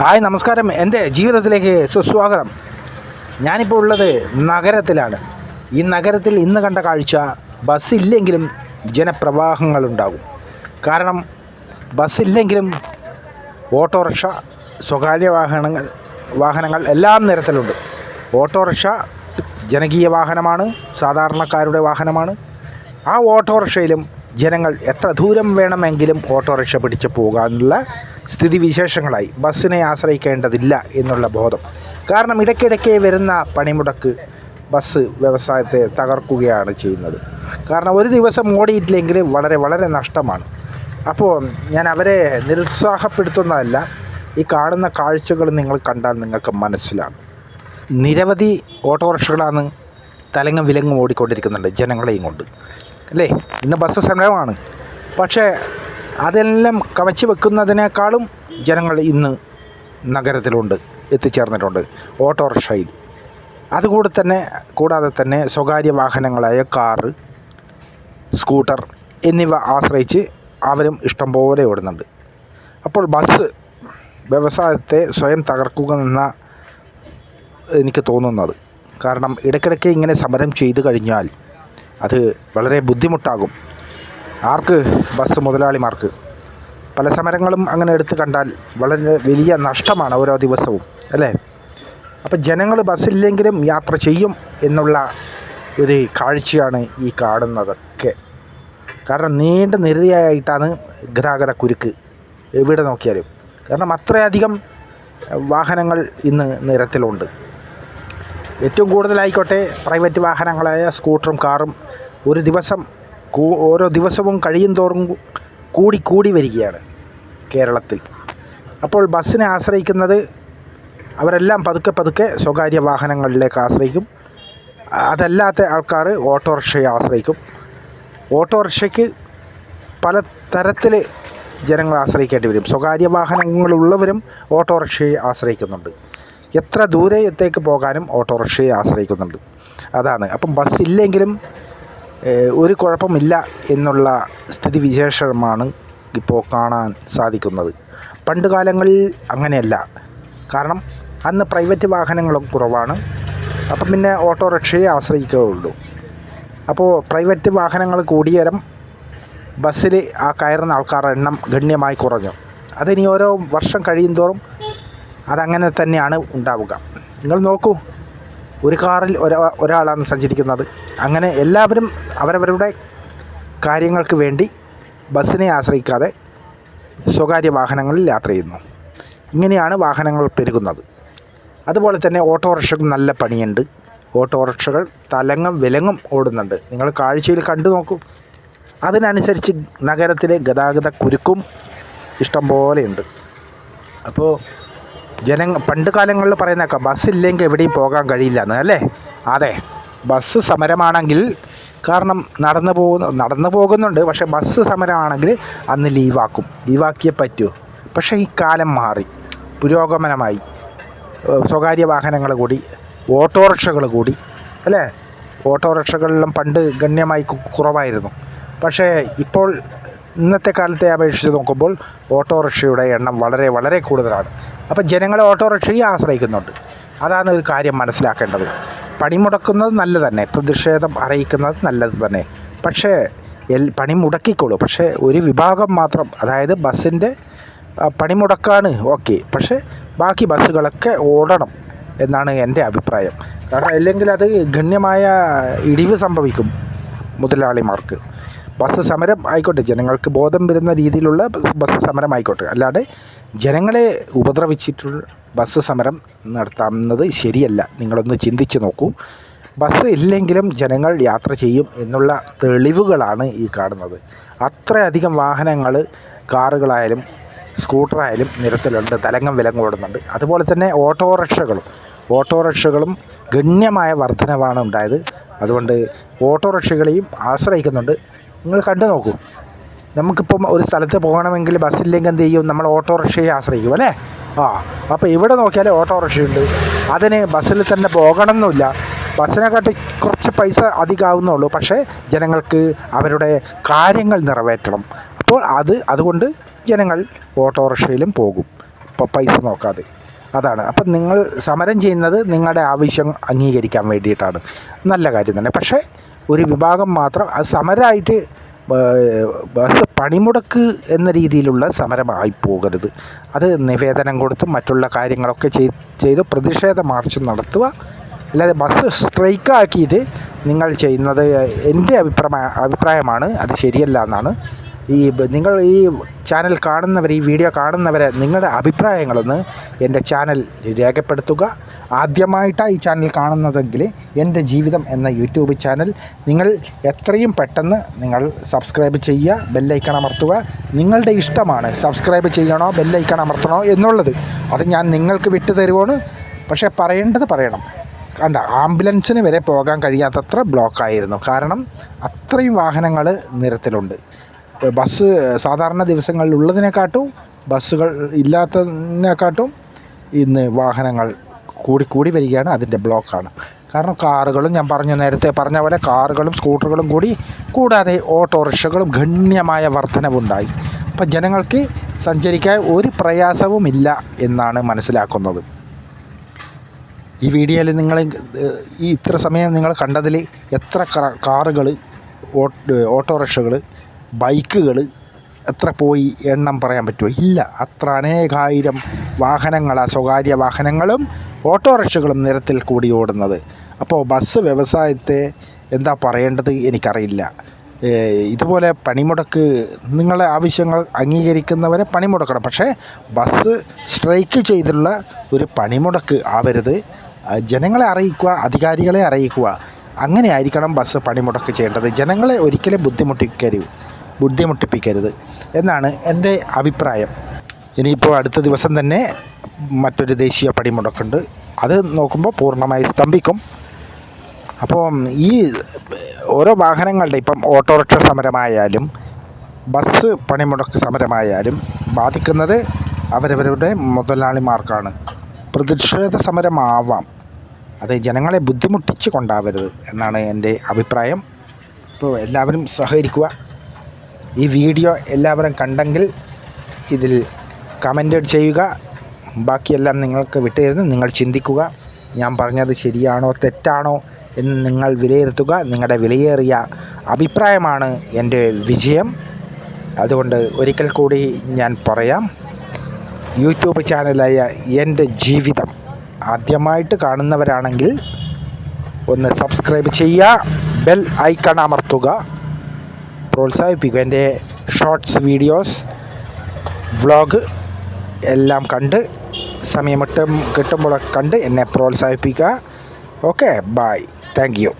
Hi നമസ്കാരം. എന്റെ ജീവിതത്തിലേക്ക് സുസ്വാഗതം. ഞാനിപ്പോൾ ഉള്ളത് നഗരത്തിലാണ്. ഈ നഗരത്തിൽ ഇന്ന് കണ്ട കാഴ്ച ബസ്സില്ലെങ്കിലും ജനപ്രവാഹങ്ങളുണ്ടാകും. കാരണം ബസ്സില്ലെങ്കിലും ഓട്ടോറിക്ഷ സ്വകാര്യ വാഹനങ്ങൾ വാഹനങ്ങൾ എല്ലാം നിരത്തിലുണ്ട്. ഓട്ടോറിക്ഷ ജനകീയ വാഹനമാണ് സാധാരണക്കാരുടെ വാഹനമാണ്. ആ ഓട്ടോറിക്ഷയിലും ജനങ്ങൾ എത്ര ദൂരം വേണമെങ്കിലും ഓട്ടോറിക്ഷ പിടിച്ച് പോകാനുള്ള സ്ഥിതിവിശേഷങ്ങളായി ബസ്സിനെ ആശ്രയിക്കേണ്ടതില്ല എന്നുള്ള ബോധം. കാരണം ഇടയ്ക്കിടയ്ക്ക് വരുന്ന പണിമുടക്ക് ബസ് വ്യവസായത്തെ തകർക്കുകയാണ് ചെയ്യുന്നത്. കാരണം ഒരു ദിവസം ഓടിയിട്ടില്ലെങ്കിൽ വളരെ വളരെ നഷ്ടമാണ്. അപ്പോൾ ഞാൻ അവരെ നിരുത്സാഹപ്പെടുത്തുന്നതല്ല ഈ കാണുന്ന കാഴ്ചകൾ നിങ്ങൾ കണ്ടാൽ നിങ്ങൾക്ക് മനസ്സിലാകും. നിരവധി ഓട്ടോറിക്ഷകളാണ് തലങ്ങും വിലങ്ങും ഓടിക്കൊണ്ടിരിക്കുന്നുണ്ട് ജനങ്ങളെയും കൊണ്ട്. അല്ലേ? ഇന്ന് ബസ് സമയമാണ് പക്ഷേ അതെല്ലാം കവച്ചു വെക്കുന്നതിനേക്കാളും ജനങ്ങൾ ഇന്ന് നഗരത്തിലുണ്ട് എത്തിച്ചേർന്നിട്ടുണ്ട്. ഓട്ടോറിക്ഷയിൽ. അതുകൂടെ തന്നെ കൂടാതെ തന്നെ സ്വകാര്യ വാഹനങ്ങളായ കാറ് സ്കൂട്ടർ എന്നിവ ആശ്രയിച്ച് അവരും ഇഷ്ടംപോലെ ഓടുന്നുണ്ട്. അപ്പോൾ ബസ് വ്യവസായത്തെ സ്വയം തകർക്കുക എന്ന എനിക്ക് തോന്നുന്നത്. കാരണം ഇടയ്ക്കിടയ്ക്ക് ഇങ്ങനെ സമരം ചെയ്തു കഴിഞ്ഞാൽ അത് വളരെ ബുദ്ധിമുട്ടാകും. ആർക്ക്? ബസ് മുതലാളിമാർക്ക്. പല സമരങ്ങളും അങ്ങനെ എടുത്തു കണ്ടാൽ വളരെ വലിയ നഷ്ടമാണ് ഓരോ ദിവസവും അല്ലേ? അപ്പം ജനങ്ങൾ ബസ്സില്ലെങ്കിലും യാത്ര ചെയ്യും എന്നുള്ള ഒരു കാഴ്ചയാണ് ഈ കാണുന്നതൊക്കെ. കാരണം നീണ്ട നിരതിയായിട്ടാണ് ഗതാഗത കുരുക്ക് എവിടെ നോക്കിയാലും. കാരണം അത്രയധികം വാഹനങ്ങൾ ഇന്ന് നിരത്തിലുണ്ട്. ഏറ്റവും കൂടുതലായിക്കോട്ടെ പ്രൈവറ്റ് വാഹനങ്ങളായ സ്കൂട്ടറും കാറും ഒരു ദിവസം ഓരോ ദിവസവും കഴിയും തോറും കൂടി കൂടി വരികയാണ് കേരളത്തിൽ. അപ്പോൾ ബസ്സിനെ ആശ്രയിക്കുന്നത് അവരെല്ലാം പതുക്കെ പതുക്കെ സ്വകാര്യ വാഹനങ്ങളിലേക്ക് ആശ്രയിക്കും. അതല്ലാത്ത ആൾക്കാർ ഓട്ടോറിക്ഷയെ ആശ്രയിക്കും. ഓട്ടോറിക്ഷയ്ക്ക് പല തരത്തിൽ ജനങ്ങൾ ആശ്രയിക്കേണ്ടി വരും. സ്വകാര്യ വാഹനങ്ങളുള്ളവരും ഓട്ടോറിക്ഷയെ ആശ്രയിക്കുന്നുണ്ട്. എത്ര ദൂരത്തേക്ക് പോകാനും ഓട്ടോറിക്ഷയെ ആശ്രയിക്കുന്നുണ്ട്. അതാണ്. അപ്പം ബസ് ഇല്ലെങ്കിലും ഒരു കുഴപ്പമില്ല എന്നുള്ള സ്ഥിതിവിശേഷമാണ് ഇപ്പോൾ കാണാൻ സാധിക്കുന്നത്. പണ്ട് കാലങ്ങളിൽ അങ്ങനെയല്ല. കാരണം അന്ന് പ്രൈവറ്റ് വാഹനങ്ങളും കുറവാണ്. അപ്പം പിന്നെ ഓട്ടോറിക്ഷയെ ആശ്രയിക്കുകയുള്ളൂ. അപ്പോൾ പ്രൈവറ്റ് വാഹനങ്ങൾ കൂടിയേരം ബസ്സിൽ ആ കയറുന്ന ആൾക്കാരുടെ എണ്ണം ഗണ്യമായി കുറഞ്ഞു. അതിനി ഓരോ വർഷം കഴിയും തോറും അതങ്ങനെ തന്നെയാണ് ഉണ്ടാവുക. നിങ്ങൾ നോക്കൂ. ഒരു കാറിൽ ഒരാ ഒരാളാണ് സഞ്ചരിക്കുന്നത്. അങ്ങനെ എല്ലാവരും അവരവരുടെ കാര്യങ്ങൾക്ക് വേണ്ടി ബസ്സിനെ ആശ്രയിക്കാതെ സ്വകാര്യ വാഹനങ്ങളിൽ യാത്ര ചെയ്യുന്നു. ഇങ്ങനെയാണ് വാഹനങ്ങൾ പെരുകുന്നത്. അതുപോലെ തന്നെ ഓട്ടോറിക്ഷയ്ക്ക് നല്ല പണിയുണ്ട്. ഓട്ടോറിക്ഷകൾ തലങ്ങും വിലങ്ങും ഓടുന്നുണ്ട്. നിങ്ങൾ കാഴ്ചയിൽ കണ്ടു നോക്കൂ. അതിനനുസരിച്ച് നഗരത്തിലെ ഗതാഗത കുരുക്കും ഇഷ്ടംപോലെയുണ്ട് അപ്പോൾ ജന പണ്ട് കാലങ്ങളിൽ പറയുന്നേക്കാം ബസ്സില്ലെങ്കിൽ എവിടെയും പോകാൻ കഴിയില്ല എന്ന് അല്ലേ? അതെ. ബസ് സമരമാണെങ്കിൽ കാരണം നടന്നു പോകുന്ന നടന്നു പോകുന്നുണ്ട്. പക്ഷേ ബസ് സമരമാണെങ്കിൽ അന്ന് ലീവാക്കും. ലീവാക്കിയേ പറ്റൂ. പക്ഷേ ഈ കാലം മാറി. പുരോഗമനമായി. സ്വകാര്യ വാഹനങ്ങൾ കൂടി ഓട്ടോറിക്ഷകൾ കൂടി അല്ലേ? ഓട്ടോറിക്ഷകളിലും പണ്ട് ഗണ്യമായി കുറവായിരുന്നു. പക്ഷേ ഇപ്പോൾ ഇന്നത്തെ കാലത്തെ അപേക്ഷിച്ച് നോക്കുമ്പോൾ ഓട്ടോറിക്ഷയുടെ എണ്ണം വളരെ വളരെ കൂടുതലാണ്. അപ്പം ജനങ്ങൾ ഓട്ടോറിക്ഷയെ ആശ്രയിക്കുന്നുണ്ട്. അതാണ് ഒരു കാര്യം മനസ്സിലാക്കേണ്ടത്. പണിമുടക്കുന്നത് നല്ലത് തന്നെ. പ്രതിഷേധം അറിയിക്കുന്നത് നല്ലത് തന്നെ. പക്ഷേ എൽ പണി മുടക്കിക്കോളൂ. പക്ഷേ ഒരു വിഭാഗം മാത്രം അതായത് ബസ്സിന്റെ പണിമുടക്കാണ് ഓക്കെ. പക്ഷേ ബാക്കി ബസ്സുകളൊക്കെ ഓടണം എന്നാണ് എന്റെ അഭിപ്രായം. കാരണം അല്ലെങ്കിൽ അത് ഗണ്യമായ ഇടിവ് സംഭവിക്കും മുതലാളിമാർക്ക്. ബസ് സമരം ആയിക്കോട്ടെ ജനങ്ങൾക്ക് ബോധം വരുന്ന രീതിയിലുള്ള ബസ് സമരം ആയിക്കോട്ടെ. അല്ലാതെ ജനങ്ങളെ ഉപദ്രവിച്ചിട്ടുള്ള ബസ് സമരം നടത്താവുന്നത് ശരിയല്ല. നിങ്ങളൊന്ന് ചിന്തിച്ച് നോക്കൂ. ബസ് ഇല്ലെങ്കിലും ജനങ്ങൾ യാത്ര ചെയ്യും എന്നുള്ള തെളിവുകളാണ് ഈ കാണുന്നത്. അത്രയധികം വാഹനങ്ങൾ കാറുകളായാലും സ്കൂട്ടറായാലും നിരത്തിലുണ്ട് തലങ്ങം വിലങ്ങും ഓടുന്നുണ്ട്. അതുപോലെ തന്നെ ഓട്ടോറിക്ഷകളും ഓട്ടോറിക്ഷകളും ഗണ്യമായ വർധനവാണ് ഉണ്ടായത്. അതുകൊണ്ട് ഓട്ടോറിക്ഷകളെയും ആശ്രയിക്കുന്നുണ്ട്. നിങ്ങൾ കണ്ടു നോക്കൂ. നമുക്കിപ്പം ഒരു സ്ഥലത്ത് പോകണമെങ്കിൽ ബസ്സില്ലെങ്കിൽ എന്ത് ചെയ്യും? നമ്മൾ ഓട്ടോറിക്ഷയെ ആശ്രയിക്കും അല്ലേ? ആ അപ്പോൾ ഇവിടെ നോക്കിയാൽ ഓട്ടോറിക്ഷയുണ്ട് അതിന് ബസ്സിൽ തന്നെ പോകണമെന്നില്ല. ബസ്സിനെക്കാട്ടി കുറച്ച് പൈസ അധികമാവുന്നുള്ളൂ പക്ഷേ ജനങ്ങൾക്ക് അവരുടെ കാര്യങ്ങൾ നിറവേറ്റണം. അപ്പോൾ അത് അതുകൊണ്ട് ജനങ്ങൾ ഓട്ടോറിക്ഷയിലും പോകും. ഇപ്പോൾ പൈസ നോക്കാതെ. അതാണ്. അപ്പം നിങ്ങൾ സമരം ചെയ്യുന്നത് നിങ്ങളുടെ ആവശ്യം അംഗീകരിക്കാൻ വേണ്ടിയിട്ടാണ്. നല്ല കാര്യം തന്നെ. പക്ഷേ ഒരു വിഭാഗം മാത്രം. അത് സമരമായിട്ട് ബസ് പണിമുടക്ക് എന്ന രീതിയിലുള്ള സമരമായി പോകരുത്. അത് നിവേദനം കൊടുത്തും മറ്റുള്ള കാര്യങ്ങളൊക്കെ ചെയ് ചെയ്ത് പ്രതിഷേധ മാർച്ച് നടത്തുക. അല്ലാതെ ബസ് സ്ട്രൈക്കാക്കിയിട്ട് നിങ്ങൾ ചെയ്യുന്നത് എന്റെ അഭിപ്രായ അഭിപ്രായമാണ്. അത് ശരിയല്ല എന്നാണ്. ഈ നിങ്ങൾ ഈ ചാനൽ കാണുന്നവർ ഈ വീഡിയോ കാണുന്നവർ നിങ്ങളുടെ അഭിപ്രായങ്ങളൊന്ന് എന്റെ ചാനൽ രേഖപ്പെടുത്തുക. ആദ്യമായിട്ടാണ് ഈ ചാനൽ കാണുന്നതെങ്കിൽ എന്റെ ജീവിതം എന്ന യൂട്യൂബ് ചാനൽ നിങ്ങൾ എത്രയും പെട്ടെന്ന് നിങ്ങൾ സബ്സ്ക്രൈബ് ചെയ്യുക ബെല്ലൈക്കൺ അമർത്തുക. നിങ്ങളുടെ ഇഷ്ടമാണ് സബ്സ്ക്രൈബ് ചെയ്യണോ ബെല്ലൈക്കൺ അമർത്തണോ എന്നുള്ളത് അത് ഞാൻ നിങ്ങൾക്ക് വിട്ടു തരുവാണ്. പക്ഷേ പറയേണ്ടത് പറയണം. കണ്ട ആംബുലൻസിന് വരെ പോകാൻ കഴിയാത്തത്ര ബ്ലോക്കായിരുന്നു കാരണം അത്രയും വാഹനങ്ങൾ നിരത്തിലുണ്ട്. ബസ് സാധാരണ ദിവസങ്ങളിൽ ഉള്ളതിനെക്കാട്ടും ബസ്സുകൾ ഇല്ലാത്തതിനെക്കാട്ടും ഇന്ന് വാഹനങ്ങൾ കൂടി കൂടി വരികയാണ്. അതിന്റെ ബ്ലോക്കാണ്. കാരണം കാറുകളും ഞാൻ പറഞ്ഞു നേരത്തെ പറഞ്ഞ പോലെ കാറുകളും സ്കൂട്ടറുകളും കൂടി കൂടാതെ ഓട്ടോറിക്ഷകളും ഗണ്യമായ വർധനവുണ്ടായി. അപ്പം ജനങ്ങൾക്ക് സഞ്ചരിക്കാൻ ഒരു പ്രയാസവുമില്ല എന്നാണ് മനസ്സിലാക്കുന്നത്. ഈ വീഡിയോയിൽ നിങ്ങൾ ഈ ഇത്ര സമയം നിങ്ങൾ കണ്ടതിൽ എത്ര കാറുകൾ ഓട്ടോറിക്ഷകൾ ബൈക്കുകൾ എത്ര പോയി എണ്ണം പറയാൻ പറ്റുമോ? ഇല്ല. അത്ര അനേകായിരം വാഹനങ്ങൾ സ്വകാര്യ വാഹനങ്ങളും ഓട്ടോറിക്ഷകളും നിരത്തിൽ കൂടി ഓടുന്നത്. അപ്പോൾ ബസ് വ്യവസായത്തെ എന്താ പറയേണ്ടത് എനിക്കറിയില്ല. ഇതുപോലെ പണിമുടക്ക് നിങ്ങളെ ആവശ്യങ്ങൾ അംഗീകരിക്കുന്നവരെ പണിമുടക്കണം. പക്ഷേ ബസ് സ്ട്രൈക്ക് ചെയ്തിട്ടുള്ള ഒരു പണിമുടക്ക് ആവരുത്. ജനങ്ങളെ അറിയിക്കുക അധികാരികളെ അറിയിക്കുക. അങ്ങനെ ആയിരിക്കണം ബസ് പണിമുടക്ക് ചെയ്യേണ്ടത്. ജനങ്ങളെ ഒരിക്കലും ബുദ്ധിമുട്ടിക്കരുത്. ബുദ്ധിമുട്ടിപ്പിക്കരുത്. എന്നാണ് എന്റെ അഭിപ്രായം. ഇനിയിപ്പോൾ അടുത്ത ദിവസം തന്നെ മറ്റൊരു ദേശീയ പടിമുടക്കുണ്ട് അത് നോക്കുമ്പോൾ പൂർണമായി സ്തംഭിക്കും. അപ്പോൾ ഈ ഓരോ വാഹനങ്ങളുടെ ഇപ്പം ഓട്ടോറിക്ഷ സമരമായാലും ബസ് പണിമുടക്ക് സമരമായാലും ബാധിക്കുന്നത് അവരവരുടെ മുതലാളിമാർക്കാണ്. പ്രതിഷേധ സമരമാവാം. അത് ജനങ്ങളെ ബുദ്ധിമുട്ടിച്ച് കൊണ്ടാവരുത് എന്നാണ് എന്റെ അഭിപ്രായം. ഇപ്പോൾ എല്ലാവരും സഹകരിക്കുക. ഈ വീഡിയോ എല്ലാവരും കണ്ടെങ്കിൽ ഇതിൽ കമന്റ് ചെയ്യുക. ബാക്കിയെല്ലാം നിങ്ങൾക്ക് വിട്ടുതരുന്നു. നിങ്ങൾ ചിന്തിക്കുക. ഞാൻ പറഞ്ഞത് ശരിയാണോ തെറ്റാണോ എന്ന് നിങ്ങൾ വിലയിരുത്തുക. നിങ്ങളുടെ വിലയേറിയ അഭിപ്രായമാണ് എന്റെ വിജയം. അതുകൊണ്ട് ഒരിക്കൽ കൂടി ഞാൻ പറയാം. യൂട്യൂബ് ചാനലായ എന്റെ ജീവിതം ആദ്യമായിട്ട് കാണുന്നവരാണെങ്കിൽ ഒന്ന് സബ്സ്ക്രൈബ് ചെയ്യുക. ബെൽ ഐക്കൺ അമർത്തുക. പ്രോത്സാഹിപ്പിക്കുക. എന്റെ ഷോർട്സ് വീഡിയോസ് വ്ളോഗ് എല്ലാം കണ്ട് സമയമിട്ട് കിട്ടുമ്പോഴൊക്കെ കണ്ട് എന്നെ പ്രോത്സാഹിപ്പിക്കുക. Okay bye thank you